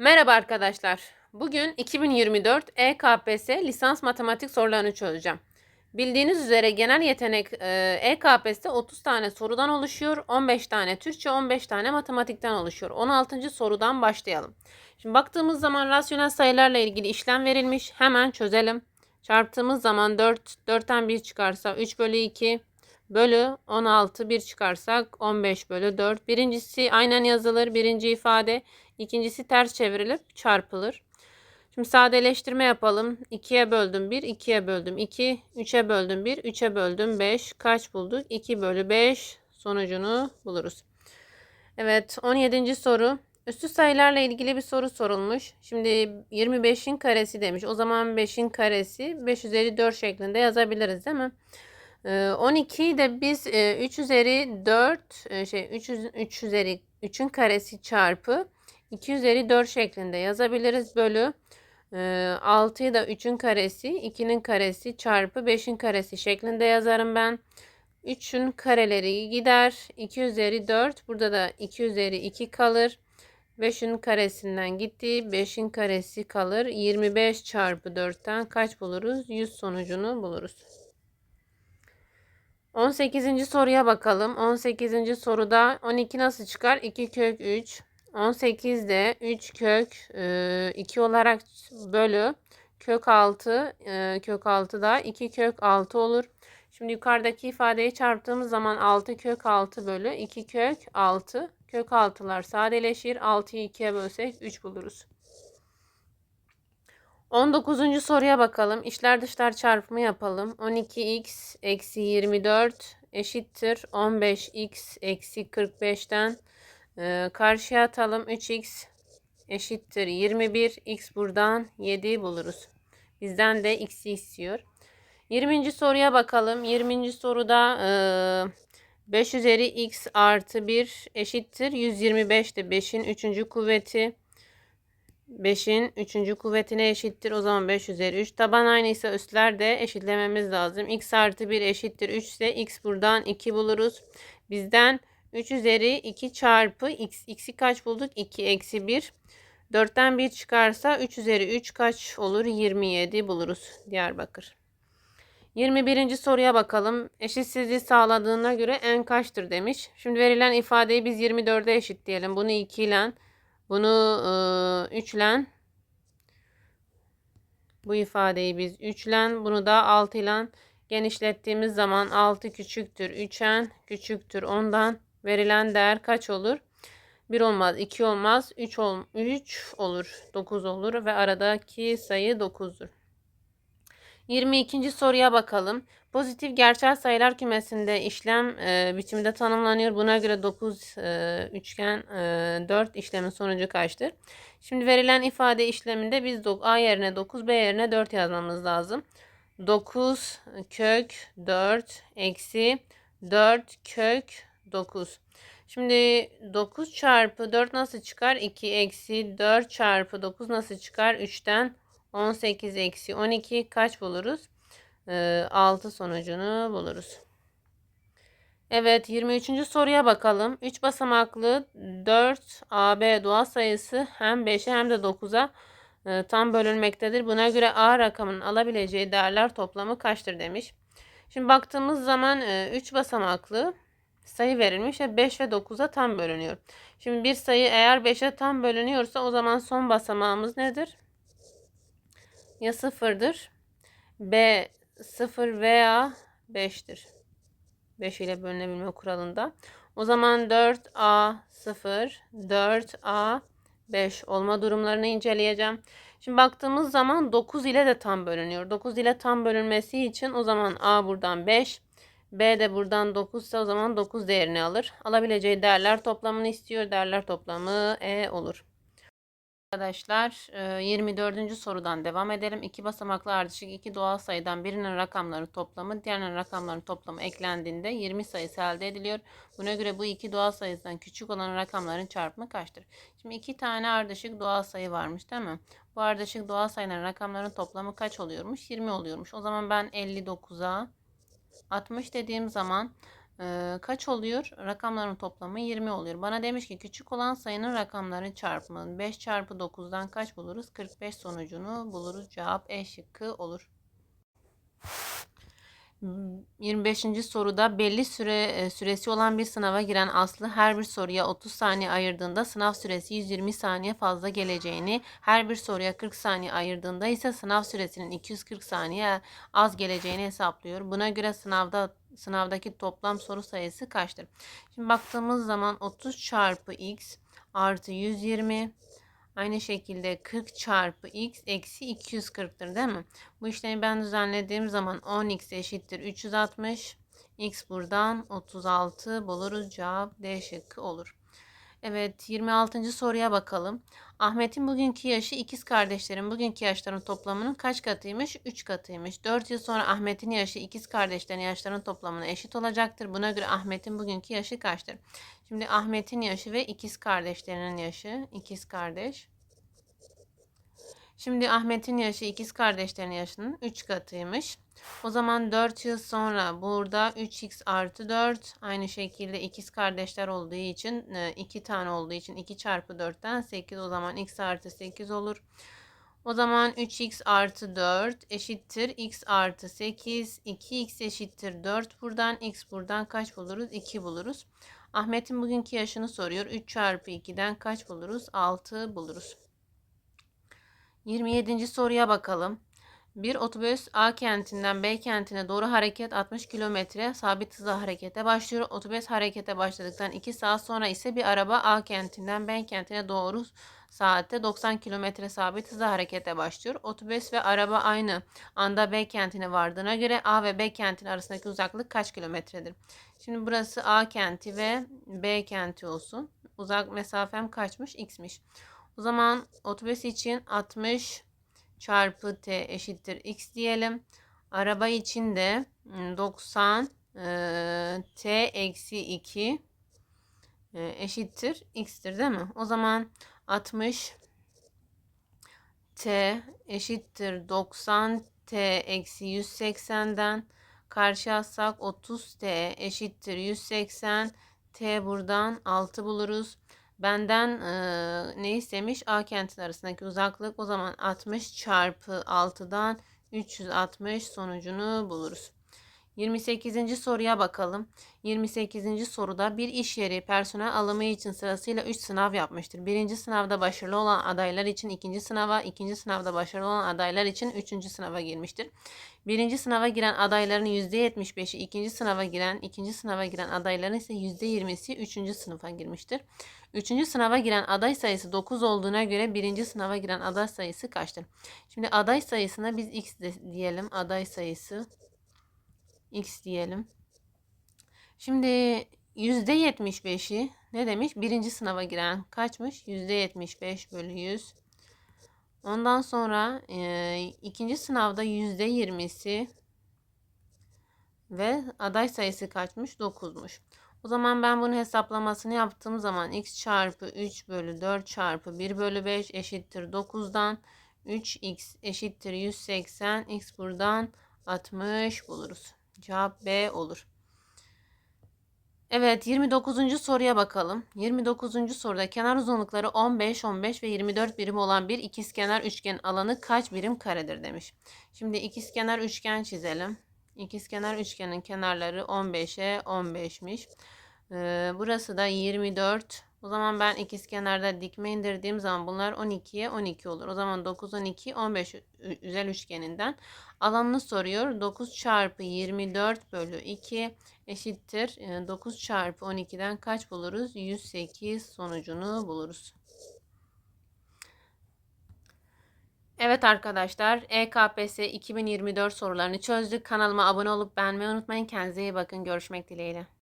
Merhaba arkadaşlar. Bugün 2024 EKPS lisans matematik sorularını çözeceğim. Bildiğiniz üzere genel yetenek e, EKPS'te 30 tane sorudan oluşuyor. 15 tane Türkçe, 15 tane matematikten oluşuyor. 16. sorudan başlayalım. Şimdi baktığımız zaman rasyonel sayılarla ilgili işlem verilmiş. Hemen çözelim. Çarptığımız zaman 4, 4'ten 1 çıkarsa 3 bölü 2 bölü 16 1 çıkarsak 15 bölü 4. Birincisi aynen yazılır. Birinci ifade. İkincisi ters çevrilip çarpılır. Şimdi sadeleştirme yapalım. 2'ye böldüm 1, 2'ye böldüm 2, 3'e böldüm 1, 3'e böldüm 5. Kaç bulduk? 2 bölü 5 sonucunu buluruz. Evet 17. soru. Üstü sayılarla ilgili bir soru sorulmuş. Şimdi 25'in karesi demiş. O zaman 5'in karesi 5 üzeri 4 şeklinde yazabiliriz değil mi? 12'yi Ee, de biz e, 3 üzeri 4 e, şey 3, 3 üzeri 3'ün karesi çarpı 2 üzeri 4 şeklinde yazabiliriz. Bölü e, 6'yı da 3'ün karesi 2'nin karesi çarpı 5'in karesi şeklinde yazarım ben. 3'ün kareleri gider. 2 üzeri 4. Burada da 2 üzeri 2 kalır. 5'in karesinden gitti. 5'in karesi kalır. 25 çarpı 4'ten kaç buluruz? 100 sonucunu buluruz. 18. soruya bakalım. 18. soruda 12 nasıl çıkar? 2 kök 3. 18 de 3 kök 2 olarak bölü kök 6 e, kök 6 da 2 kök 6 olur. Şimdi yukarıdaki ifadeyi çarptığımız zaman 6 kök 6 bölü 2 kök 6 kök 6'lar sadeleşir. 6'yı 2'ye bölsek 3 buluruz. 19. soruya bakalım. İşler dışlar çarpımı yapalım. 12x eksi 24 eşittir 15x eksi 45'ten e, karşıya atalım. 3x eşittir 21. x buradan 7 buluruz. Bizden de x'i istiyor. 20. soruya bakalım. 20. soruda e, 5 üzeri x artı 1 eşittir 125 de 5'in 3. kuvveti. 5'in 3. kuvvetine eşittir. O zaman 5 üzeri 3. Taban aynıysa üstler de eşitlememiz lazım. x artı 1 eşittir 3 ise x buradan 2 buluruz. Bizden 3 üzeri 2 çarpı x. x'i kaç bulduk? 2 eksi 1. 4'ten 1 çıkarsa 3 üzeri 3 kaç olur? 27 buluruz. Diyarbakır. 21. soruya bakalım. Eşitsizliği sağladığına göre n kaçtır demiş. Şimdi verilen ifadeyi biz 24'e eşitleyelim. Bunu 2 ile bunu 3 ile bu ifadeyi biz 3 ile bunu da 6 ile genişlettiğimiz zaman 6 küçüktür 3n küçüktür 10'dan verilen değer kaç olur? 1 olmaz, 2 olmaz, 3 ol 3 olur, 9 olur ve aradaki sayı 9'dur. 22. soruya bakalım. Pozitif gerçel sayılar kümesinde işlem e, biçimde tanımlanıyor. Buna göre 9 e, üçgen e, 4 işlemin sonucu kaçtır? Şimdi verilen ifade işleminde biz A yerine 9, B yerine 4 yazmamız lazım. 9 kök 4 eksi 4 kök 9. Şimdi 9 çarpı 4 nasıl çıkar? 2 eksi 4 çarpı 9 nasıl çıkar? 3'ten 18 eksi 12 kaç buluruz? Ee, 6 sonucunu buluruz. Evet 23. soruya bakalım. 3 basamaklı 4 AB doğal sayısı hem 5'e hem de 9'a e, tam bölünmektedir. Buna göre A rakamının alabileceği değerler toplamı kaçtır demiş. Şimdi baktığımız zaman e, 3 basamaklı sayı verilmiş ve 5 ve 9'a tam bölünüyor. Şimdi bir sayı eğer 5'e tam bölünüyorsa o zaman son basamağımız nedir? Ya sıfırdır. B 0 veya 5'tir. 5 ile bölünebilme kuralında. O zaman 4A 0, 4A 5 olma durumlarını inceleyeceğim. Şimdi baktığımız zaman 9 ile de tam bölünüyor. 9 ile tam bölünmesi için o zaman A buradan 5, B de buradan 9 ise o zaman 9 değerini alır. Alabileceği değerler toplamını istiyor. Değerler toplamı E olur. Arkadaşlar 24. sorudan devam edelim. İki basamaklı ardışık iki doğal sayıdan birinin rakamları toplamı diğerinin rakamların toplamı eklendiğinde 20 sayısı elde ediliyor. Buna göre bu iki doğal sayısından küçük olan rakamların çarpımı kaçtır? Şimdi iki tane ardışık doğal sayı varmış değil mi? Bu ardışık doğal sayıların rakamların toplamı kaç oluyormuş? 20 oluyormuş. O zaman ben 59'a 60 dediğim zaman Kaç oluyor? Rakamların toplamı 20 oluyor. Bana demiş ki küçük olan sayının rakamları çarpımı. 5 çarpı 9'dan kaç buluruz? 45 sonucunu buluruz. Cevap E şıkkı olur. 25. soruda belli süre e, süresi olan bir sınava giren Aslı her bir soruya 30 saniye ayırdığında sınav süresi 120 saniye fazla geleceğini, her bir soruya 40 saniye ayırdığında ise sınav süresinin 240 saniye az geleceğini hesaplıyor. Buna göre sınavda sınavdaki toplam soru sayısı kaçtır? Şimdi baktığımız zaman 30 çarpı x artı 120 Aynı şekilde 40 çarpı x eksi 240'tır değil mi? Bu işlemi ben düzenlediğim zaman 10x eşittir 360. x buradan 36 buluruz. Cevap D şıkkı olur. Evet 26. soruya bakalım. Ahmet'in bugünkü yaşı ikiz kardeşlerin bugünkü yaşlarının toplamının kaç katıymış? 3 katıymış. 4 yıl sonra Ahmet'in yaşı ikiz kardeşlerin yaşlarının toplamına eşit olacaktır. Buna göre Ahmet'in bugünkü yaşı kaçtır? Şimdi Ahmet'in yaşı ve ikiz kardeşlerinin yaşı. ikiz kardeş. Şimdi Ahmet'in yaşı ikiz kardeşlerin yaşının 3 katıymış. O zaman 4 yıl sonra burada 3x artı 4 aynı şekilde ikiz kardeşler olduğu için 2 tane olduğu için 2 çarpı 4'ten 8 o zaman x artı 8 olur. O zaman 3x artı 4 eşittir x artı 8 2x eşittir 4 buradan x buradan kaç buluruz 2 buluruz. Ahmet'in bugünkü yaşını soruyor 3 çarpı 2'den kaç buluruz 6 buluruz. 27. soruya bakalım. Bir otobüs A kentinden B kentine doğru hareket 60 kilometre sabit hızla harekete başlıyor. Otobüs harekete başladıktan 2 saat sonra ise bir araba A kentinden B kentine doğru saatte 90 kilometre sabit hızla harekete başlıyor. Otobüs ve araba aynı anda B kentine vardığına göre A ve B kentinin arasındaki uzaklık kaç kilometredir? Şimdi burası A kenti ve B kenti olsun. Uzak mesafem kaçmış? X'miş. O zaman otobüs için 60 çarpı t eşittir x diyelim. Araba için de 90 e, t eksi 2 e, eşittir x'tir değil mi? O zaman 60 t eşittir 90 t eksi 180'den karşı atsak 30 t eşittir 180 t buradan 6 buluruz. Benden e, ne istemiş? A kentin arasındaki uzaklık o zaman 60 çarpı 6'dan 360 sonucunu buluruz. 28. soruya bakalım. 28. soruda bir iş yeri personel alımı için sırasıyla 3 sınav yapmıştır. Birinci sınavda başarılı olan adaylar için ikinci sınava, ikinci sınavda başarılı olan adaylar için üçüncü sınava girmiştir. Birinci sınava giren adayların %75'i, ikinci sınava giren, ikinci sınava giren adayların ise %20'si üçüncü sınıfa girmiştir. Üçüncü sınava giren aday sayısı 9 olduğuna göre birinci sınava giren aday sayısı kaçtır? Şimdi aday sayısına biz x diyelim. Aday sayısı x diyelim. Şimdi %75'i ne demiş? Birinci sınava giren kaçmış? %75 bölü 100. Ondan sonra e, ikinci sınavda %20'si ve aday sayısı kaçmış? 9'muş. O zaman ben bunun hesaplamasını yaptığım zaman x çarpı 3 bölü 4 çarpı 1 bölü 5 eşittir 9'dan 3x eşittir 180 x buradan 60 buluruz. Cevap B olur. Evet 29. soruya bakalım. 29. soruda kenar uzunlukları 15, 15 ve 24 birim olan bir ikizkenar üçgen alanı kaç birim karedir demiş. Şimdi ikizkenar üçgen çizelim. İkizkenar üçgenin kenarları 15'e 15'miş. Ee, burası da 24. O zaman ben ikizkenarda dikme indirdiğim zaman bunlar 12'ye 12 olur. O zaman 9, 12, 15 üzel üçgeninden alanını soruyor. 9 çarpı 24 bölü 2 eşittir. 9 ee, çarpı 12'den kaç buluruz? 108 sonucunu buluruz. Evet arkadaşlar EKPS 2024 sorularını çözdük. Kanalıma abone olup beğenmeyi unutmayın. Kendinize iyi bakın. Görüşmek dileğiyle.